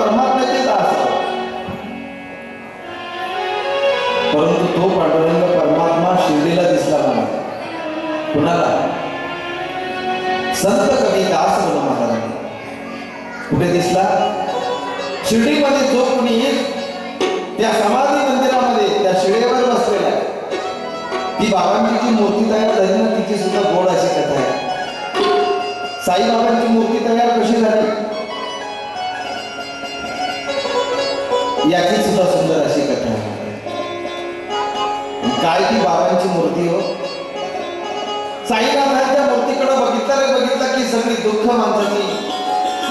परमात्म्याचे दास परंतु तो पांडुरंग परमात्मा शिर्डीला दिसला नाही. कुणाला? संत कवी दास म्हणून महाराजांनी कुठे दिसला? शिर्डीमध्ये जो कोणी येईल त्या समाधी मंदिरामध्ये त्या शिळेवर बसलेला ती बाबांची जी मूर्ती तयार झाली ना तिची सुद्धा गोड अशी कथा आहे. साईबाबांची मूर्ती तयार कशी झाली? याची सुद्धा सुंदर अशी कथा आहे. काय ती बाबांची मूर्ती हो. साईनाथांच्या मूर्तीकडे बघितलं रे बघितलं की सगळी दुःख माणसाची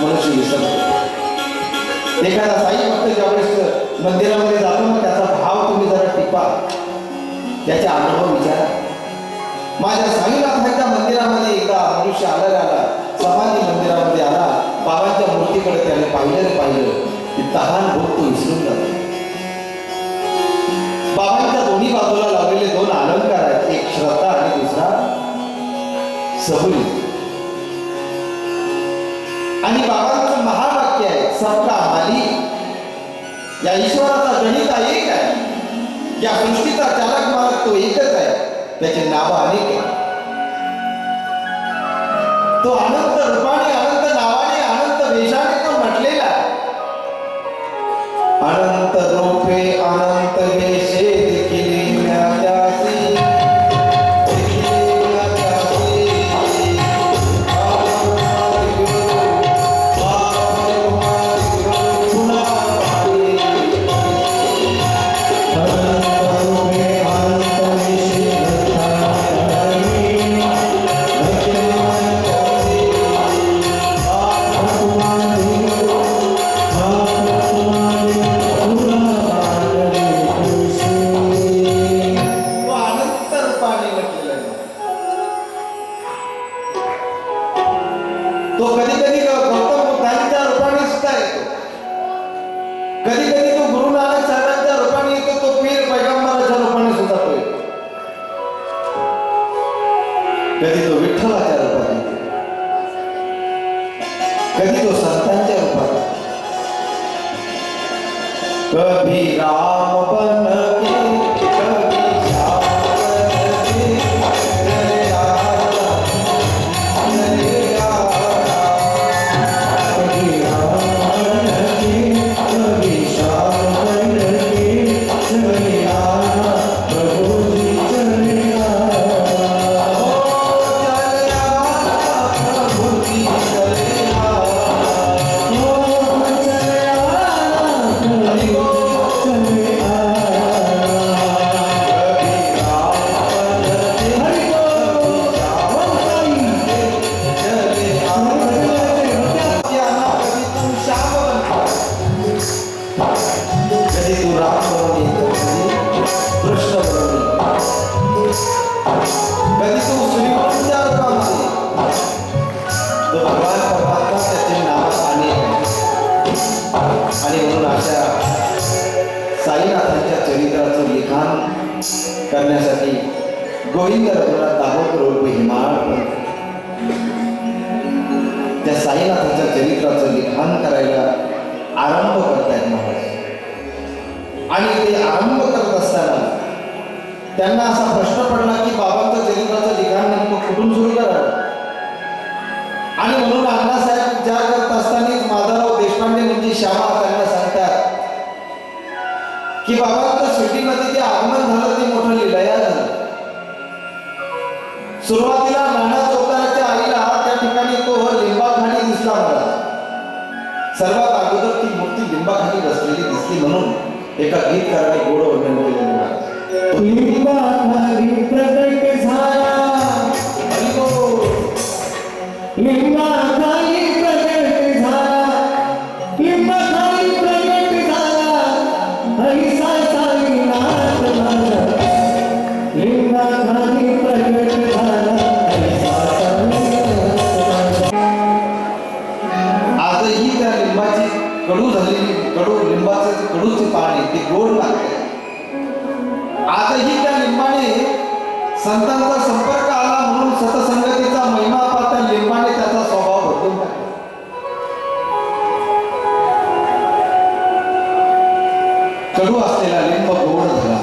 मनुष्य विसरतो एखादा साई भक्त ज्यावेळेस मंदिरामध्ये जातो ना त्याचा भाव तुम्ही जरा टिपा. त्याचे अनुभव विचारा. माझ्या साईनाथांच्या मंदिरामध्ये एकदा मनुष्य आला आला समाधी मंदिरामध्ये आला बाबांच्या मूर्तीकडे त्याने पाहिलं पाहिलं. तहान भूक तो विसरून जातो बाबांच्या दोन्ही बाजूला लावलेले दोन अलंकार आहेत. एक श्रद्धा आणि दुसरा सबुरी आणि बाबांचं महावाक्य आहे सबका माली या ईश्वराचा गणिता एक आहे. या सृष्टीचा चालक मालक तो एकच आहे. त्याचे नाव अनेक आहे तो अनंत అనంతరూ 여기도 위탁하자 एका गीतकाराने कडू झालेली कडू लिंबाचे कडूचे पाणी ते गोड लागते आजही त्या लिंबाने संतांचा संपर्क आला म्हणून सतसंगतीचा महिमा पाहता लिंबाने त्याचा स्वभाव बदलून टाकला. कडू असलेला लिंब गोड झाला.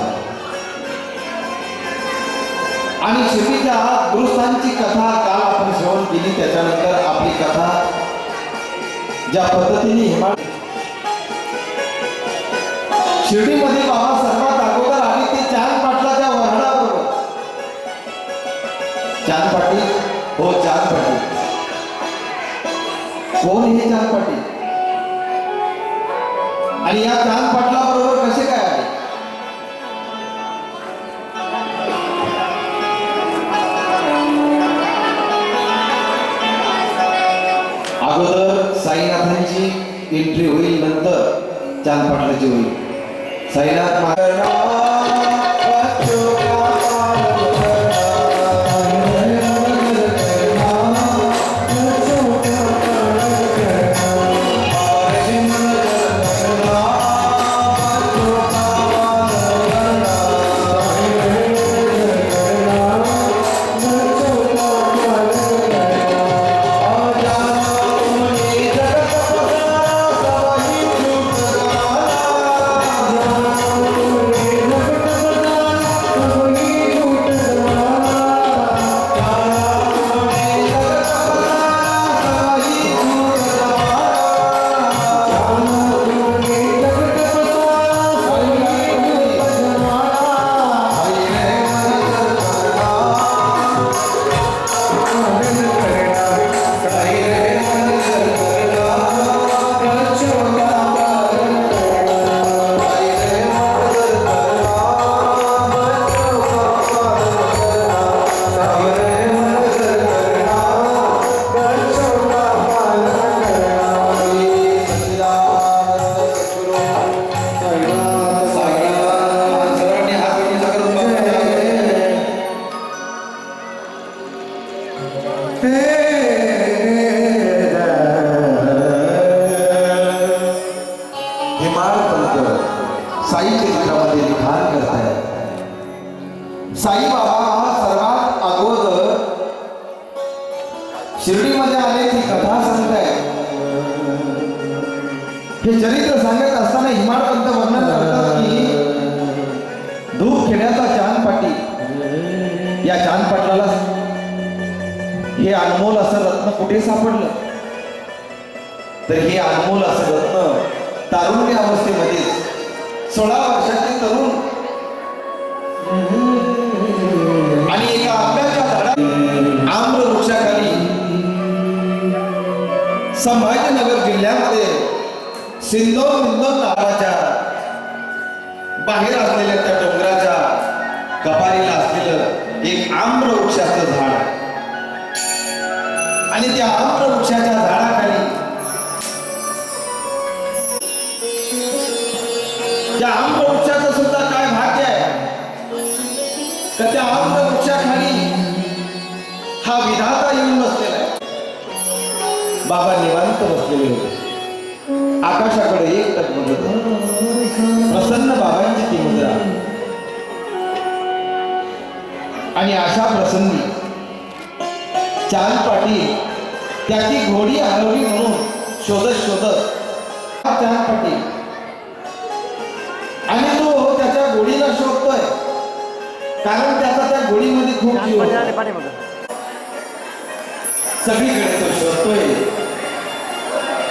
आणि शेतीच्या दुरुस्तांची कथा काल आपण श्रवण केली त्याच्यानंतर आपली कथा ज्या पद्धतीने हिमाळ शिर्डीमध्ये बाबा सर्वात अगोदर आली ते चांद पाटलाच्या वर्णाबरोबर. चांद पाटील? हो चांद पाटील. कोण हे चांद पाटील? आणि या चांद पाटलाबरोबर कसे काय आले? अगोदर साईनाथांची एंट्री होईल नंतर चांद पाटलाची होईल. साईनाथ सर्वांनी सिंदोर मिंदोर नावाच्या बाहेर असलेल्या त्या डोंगराच्या कपारीला असलेलं एक आम्र वृक्षाचं झाड आणि त्या आम्र वृक्षाच्या झाडाखाली त्या आम्र वृक्षाचं सुद्धा काय भाग्य आहे? तर त्या आम्र वृक्षाखाली हा विधाता येऊन बसलेला आहे. बाबा निवांत बसलेले होते. आकाशाकडे एक टक बघत प्रसन्न बाबांची ती मुद्रा. आणि अशा प्रसंगी चांद पाटील त्याची घोडी हरवली म्हणून शोधत शोधत हा चांद पाटील आणि तो त्याच्या गोडीला शोधतोय. कारण त्याचा त्या गोडीमध्ये खूप जीव सगळीकडे तो शोधतोय.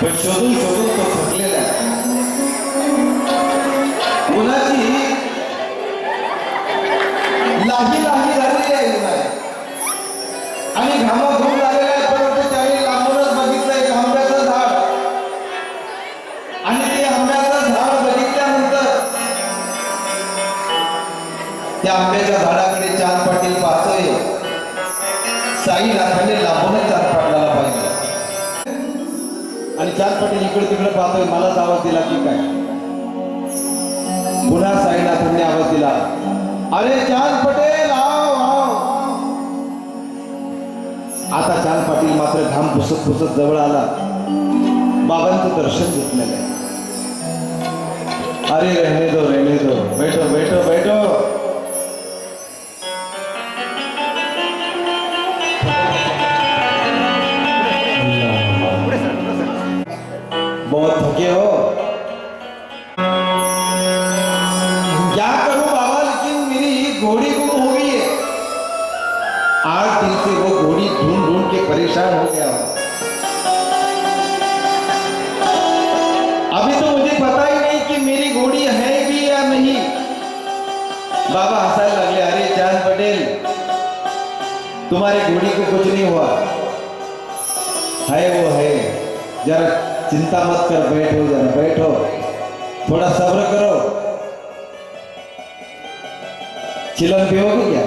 पण शोधून शोधून तो थकलेला आहे उन्हाची लाही लाही झालेली आहे उन्हाळ्यात. आणि घामाघूम झालेला आहे परंतु त्यावेळी लांबूनच बघितलं एक आंब्याचं झाड आणि ते आंब्याचं झाड बघितल्यानंतर त्या आंब्याच्या झाड आणि चार पाटील इकडे तिकडे पाहतोय मलाच आवाज दिला की काय? पुन्हा साईनाथांनी आवाज दिला. अरे चांद पटेल आव आव आता चांद पाटील मात्र घाम पुसत पुसत जवळ आला. बाबांचं दर्शन घेतलेलं आहे. अरे रहने दो रहने दो. बैठो बैठो बैठो भूखे हो। क्या करूँ बाबा, लेकिन मेरी घोड़ी गुम हो गई है। आज दिन से वो घोड़ी ढूंढ ढूंढ के परेशान हो गया अभी तो मुझे पता ही नहीं कि मेरी घोड़ी है भी या नहीं। बाबा हंसा लगे, अरे चाँद पटेल, तुम्हारी घोड़ी को कुछ नहीं हुआ। है वो है, जरा चिंता मत कर बैठो जरा बैठो. थोड़ा सब्र करो. चिलम पिओगे क्या?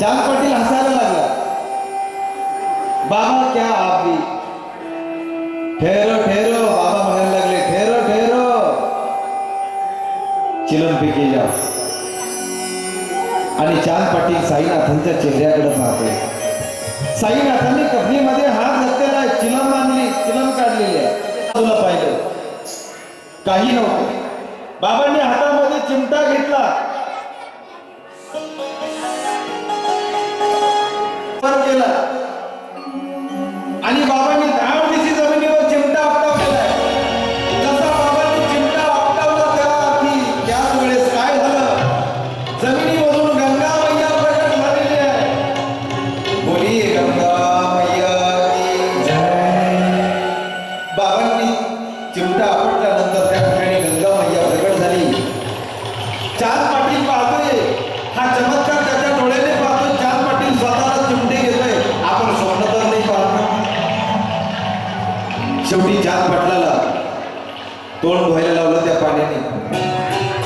चांद पाटील हसायला लागला. बाबा क्या आप भी? ठहरो ठहरो. बाबा म्हणायला लागले ठहरो ठहरो. चिलम पिके जा आणि चांद पाटील साईनाथांच्या चेहऱ्याकडे पाहते साईनाथांनी कबरीमध्ये हात चिलम मानली चिलम काढलेली आहे. तुला पाहिजे काही नव्हतं. बाबांनी हातामध्ये चिमटा घेतला.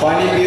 पानी पी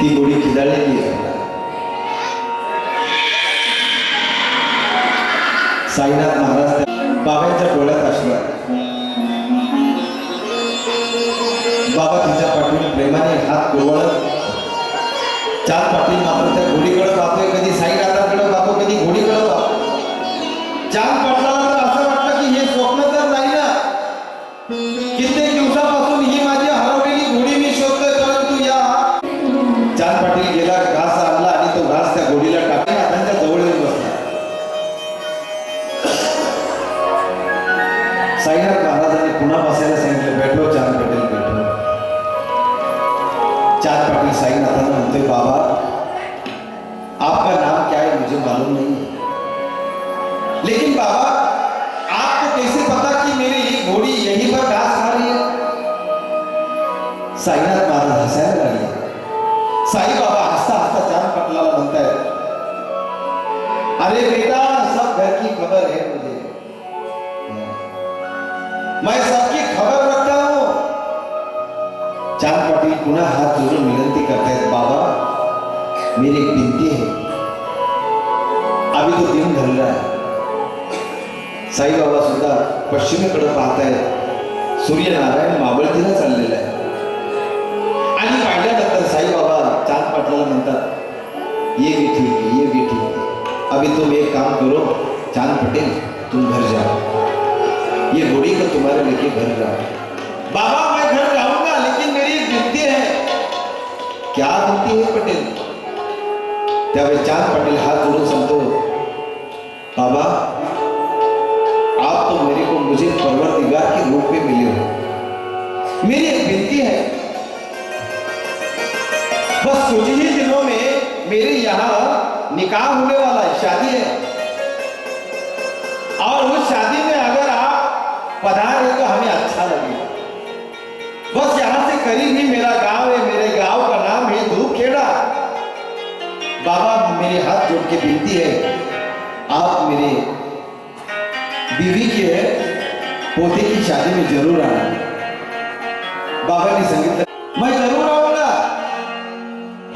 ती गोळी खिदळलेली आहे साईनाथ महाराज बाबांच्या डोळ्यात असणार बाबा तिच्या पाठीवर प्रेमाने हात गोवळत चार पाठ मालूम नहीं है। लेकिन बाबा, आपको कैसे पता कि मेरी घोड़ी यहीं पर घास खा रही है? साईनाथ महाराज हसायला लागले साई बाबा हंसता हंसता चाँद पटलाला म्हणतायत अरे बेटा, सब घर की खबर है मुझे। मैं सबकी खबर रखता हूँ। चाँद पुनः हाथ जोडून विनंती करतायत बाबा, मेरी एक विनती है। साईबाबा सुद्धा पश्चिमेकडे पाहतायत. सूर्यनारायण मावळतीला चाललेला आहे. आणि पाहिल्यानंतर साईबाबा चाँद पाटलाला म्हणतात, ये है ये है अभी तुम एक काम करो, चाँद पटेल, तुम घर जाओ. ये घोड़ी को तुम्हारे लेके घर जाओ. बाबा, मैं घर जाऊँगा, लेकिन मेरी एक विनती है. क्या विनती है पटेल? चाँद पटेल हात जोडून सांगतो बाबा मेरी एक विनती है। बस कुछ ही दिनों में मेरे यहाँ निकाह होने वाला है, शादी है। और उस शादी में अगर आप पधारे तो हमें अच्छा लगे बस यहाँ से करीब ही मेरा गाँव है, मेरे गाँव का नाम है धूपखेड़ा। बाबा, मेरे हाथ जोड़ के विनती है, आप मेरे बीवी के पोते की शादी में ज़रूर आना। बाबा ने सांगितलं मैं जरूर आऊंगा।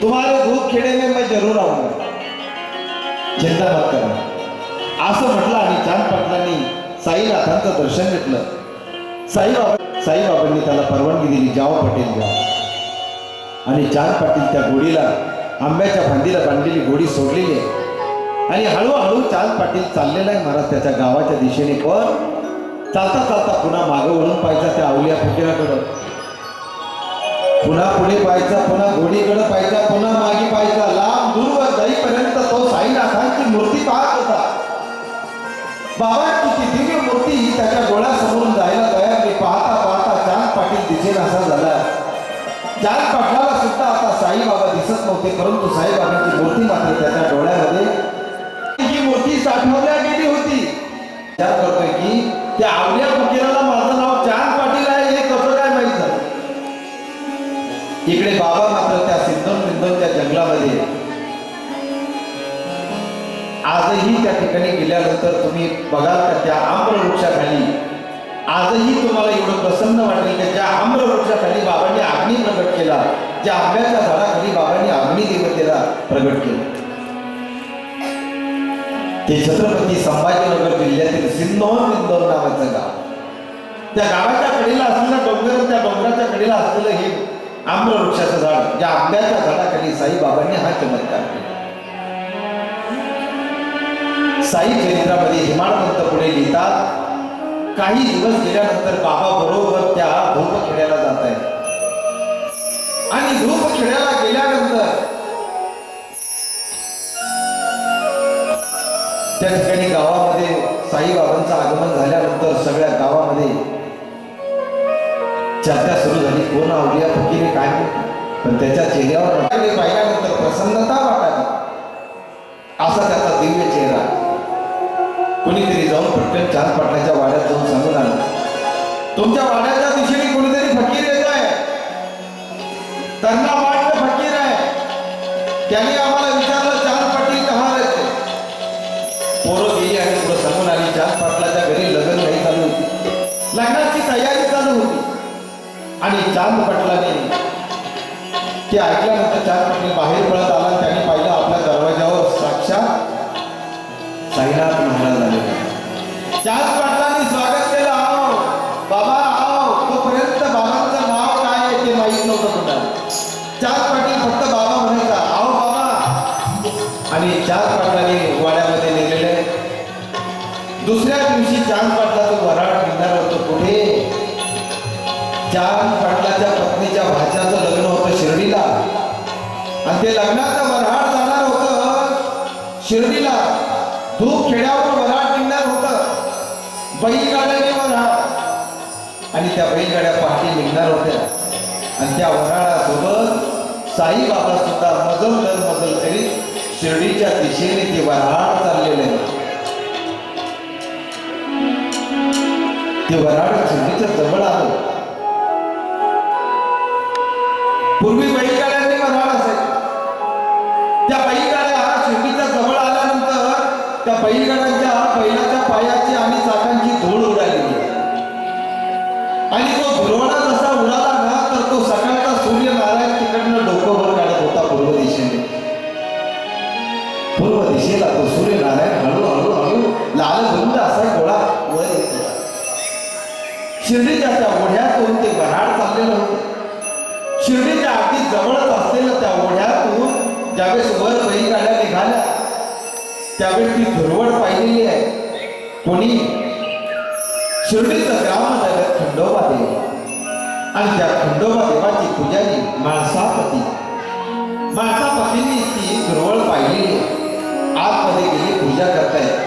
तुम्हारे दूध खेडे में मैं जरूर आऊंगा। चिंता मत करा। असं म्हटलं आणि चांद पाटलांनी साईनाथांचं दर्शन घेतलं. साईबाबा साईबाबांनी त्याला परवानगी दिली जाओ पटेल जा. आणि चांद पाटील त्या गोडीला आंब्याच्या फांदीला बांधलेली गोडी सोडलेली आहे. आणि हळूहळू चांद पाटील चाललेला आहे महाराज त्याच्या गावाच्या दिशेने. पण चालता चालता पुन्हा मागं वळून पाहायचा त्या आवलिया फुकिराकडं पुन्हा पुढे पाहायचा पुन्हा घोडीकडे पाहायचा पुन्हा मागे पाहायचा. लांब दूरवर जाईपर्यंत तो साईनाथांची मूर्ती पाहत होता. बाबांची दिव्य मूर्ती ही त्याच्या डोळ्यासमोरून जायला तयार. नाही पाहता पाहता चांद पाटील दिसेन असा झाला. चांद पाटलाला सुद्धा आता साईबाबा दिसत नव्हते परंतु साईबाबांची मूर्ती मात्र त्याच्या डोळ्यामध्ये ही मूर्ती साठवल्या गेली होती. विचार की त्या आवल्या फकीराला इकडे बाबा मात्र त्या सिंधन बिंदन त्या जंगलामध्ये आजही त्या ठिकाणी गेल्यानंतर तुम्ही बघाल का त्या आम्र वृक्षाखाली आजही तुम्हाला एवढं प्रसन्न वाटेल की? ज्या आम्र वृक्षाखाली बाबांनी अग्नी प्रकट केला ज्या आंब्याच्या झाडाखाली बाबांनी अग्नी देवतेला प्रकट केलं. ते छत्रपती संभाजीनगर जिल्ह्यातील सिंधोन सिंधोन नावाचं गाव. त्या गावाच्या कडेला असलेला डोंगर त्या डोंगराच्या कडेला असलेलं हे आम्र वृक्षाचं झाड. ज्या आंब्याच्या झाडाखाली साईबाबांनी हा चमत्कार केला. साई चरित्रामध्ये हिमाळपंत पुढे लिहितात काही दिवस गेल्यानंतर बाबा बरोबर त्या धूप खेड्याला जात आहेत. आणि धूप खेड्याला गेल्यानंतर त्या ठिकाणी गावामध्ये साईबाबांचं आगमन झाल्यानंतर सगळ्या गावामध्ये चर्चा सुरू झाली. कोण आवलिया फुकीने काय पण त्याच्या चेहऱ्यावर पाहिल्यानंतर प्रसन्नता वाटावी असा त्याचा दिव्य चेहरा. कोणीतरी जाऊन पटकन चार पाटलाच्या वाड्यात जाऊन सांगून आलं. तुमच्या वाड्याच्या दिशेने कोणीतरी फकीर येत आहे. त्यांना वाटलं फकीर आहे. त्यांनी आम्हाला चांद पटलाने ते ऐकल्यानंतर चांद पटले बाहेर पळत आला त्याने पाहिलं आपल्या दरवाजावर साक्षात साईनाथ महाराज आले. चांद पटलाने स्वागत केलं आओ बाबा आओ तोपर्यंत बाबांचं नाव काय आहे ते माहीत नव्हतं कुणाला. चांद पाटील फक्त बाबा म्हणायचा आहो बाबा. आणि चांद पाटलाने वाड्यामध्ये नेलेले दुसऱ्या दिवशी चांद पाटलाचं वराड निघणार होतं कुठे? चांद पाटलाच्या भाच्याचं लग्न होतं शिर्डीला. आणि ते लग्नाचं वराड जाणार होतं. शिर्डीला धूप खेड्यावर वराड निघणार होतं. बैलगाड्याने वराड आणि त्या बैलगाड्या पहाटे निघणार होत्या. आणि त्या वराडासोबत साईबाबा सुद्धा मजल दर मजल करीत शिर्डीच्या दिशेने ते वराड चाललेले. ते वराड शिर्डीच्या जवळ आलं. पूर्वी बैलगाड्यांनी वराड असायचे त्या बैलगाड्या शेतीच्या जवळ आल्यानंतर त्या बैलगाड्यांच्या बैलाच्या पायाची आणि चाकांची धूळ उडाली आणि तो धुरवडा जसा उडाला ना तर तो सकाळचा सूर्य नारायण तिकडनं डोकं वर काढत होता पूर्व दिशेने. पूर्व दिशेला तो सूर्य नारायण हळू हळू हळू लाल धुंद असा गोळा वर येतो शिर्डीच्या त्या ओढ्यातून ते वऱ्हाड चाललेलं होतं. अगदी जवळच असलेल्या त्या ओढ्यातून ज्यावेळेस वर बैलगाड्या निघाल्या त्यावेळेस ती धुरवड पाहिलेली आहे. कोणी? शिर्डीचं ग्राम झालं खंडोबा देव. आणि त्या खंडोबा देवाची पुजारी माणसापती. माणसापतींनी ती धुरवळ पाहिलेली आहे. आतमध्ये गेली पूजा करतायत.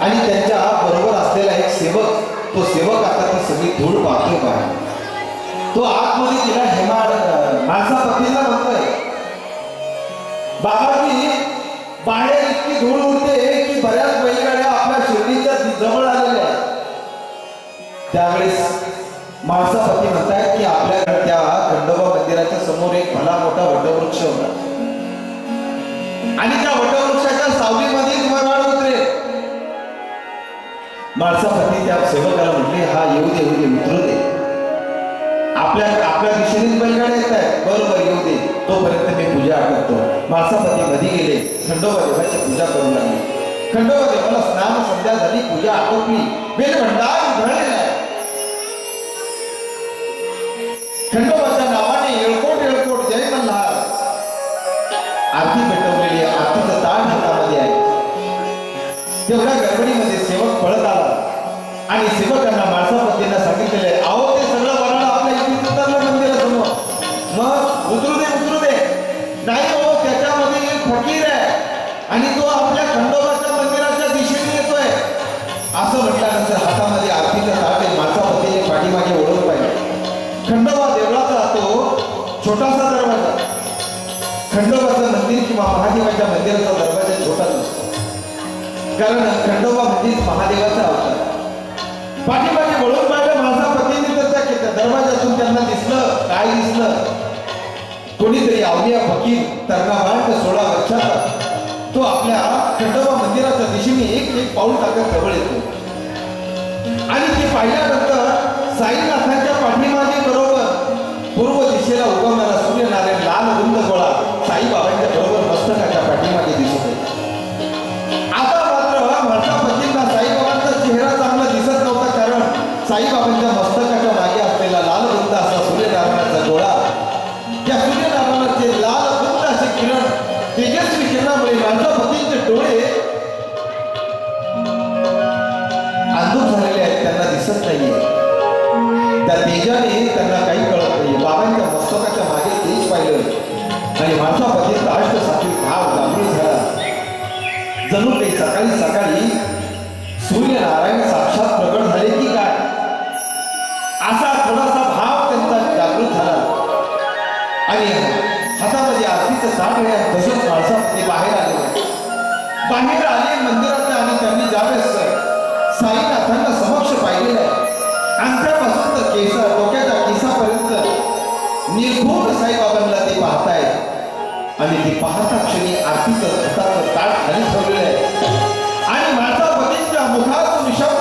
आणि त्यांच्या बरोबर असलेला एक सेवक तो सेवक आता ती सगळी धूळ पाहतो बाहेर. तो आतमध्ये तिला हेमा माणसा पत्नीला म्हणतोय बाबाजी बाहेर इतकी धूळ उडते की बऱ्याच बैलगाड्या आपल्या शिर्डीच्या जवळ आलेल्या आहेत. त्यावेळेस माणसा पती म्हणतायत की आपल्या त्या खंडोबा मंदिराच्या समोर एक भला मोठा वटवृक्ष होता. आणि त्या वटवृक्षाच्या सावलीमध्ये वराड उतरे माणसा पती त्या सेवकाला म्हटले हा येऊ दे येऊ दे उतरू दे. आपल्या आपल्या दिशेनेच बैलगाड्या येत आहेत बरोबर येऊ दे. तोपर्यंत मी पूजा करतो. माणसापती नदी गेले. खंडोबा देवाची पूजा करू लागली. खंडोबा देवाला स्नान संध्या झाली पूजा आटोपली. वेद भंडार उधळलेला आहे. खंडोबाच्या नावाने येळकोट येळकोट जय मल्हार. आरती पेटवलेली आहे आरतीचं ताट हातामध्ये आहे. तेवढ्या गडबडीमध्ये सेवक पळत आला. आणि कारण खंडोबा म्हणजेच महादेवाचा अवतार. पाठीपाठी वळून पाहिलं माझा पती तर त्या दरवाजातून त्यांना दिसलं काय दिसलं? कोणीतरी अवलिया फकीर तरणाबाळ सोळा वर्षाचा. तो आपल्या खंडोबा मंदिराच्या दिशेने एक एक पाऊल टाकत जवळ येतो. आणि ते पाहिल्यानंतर साईला ते साठ वेळा तसेच माणसात ते बाहेर आले बाहेर आले आणि त्यांनी ज्यावेळेस साईनाथांना समक्ष पाहिलेलं आहे तर केस डोक्याच्या साईबाबांना ते पाहताय आणि ते पाहता क्षणी आर्थिक ताट खाली ठेवलेलं आहे. आणि माझा पतींच्या मुखातून शब्द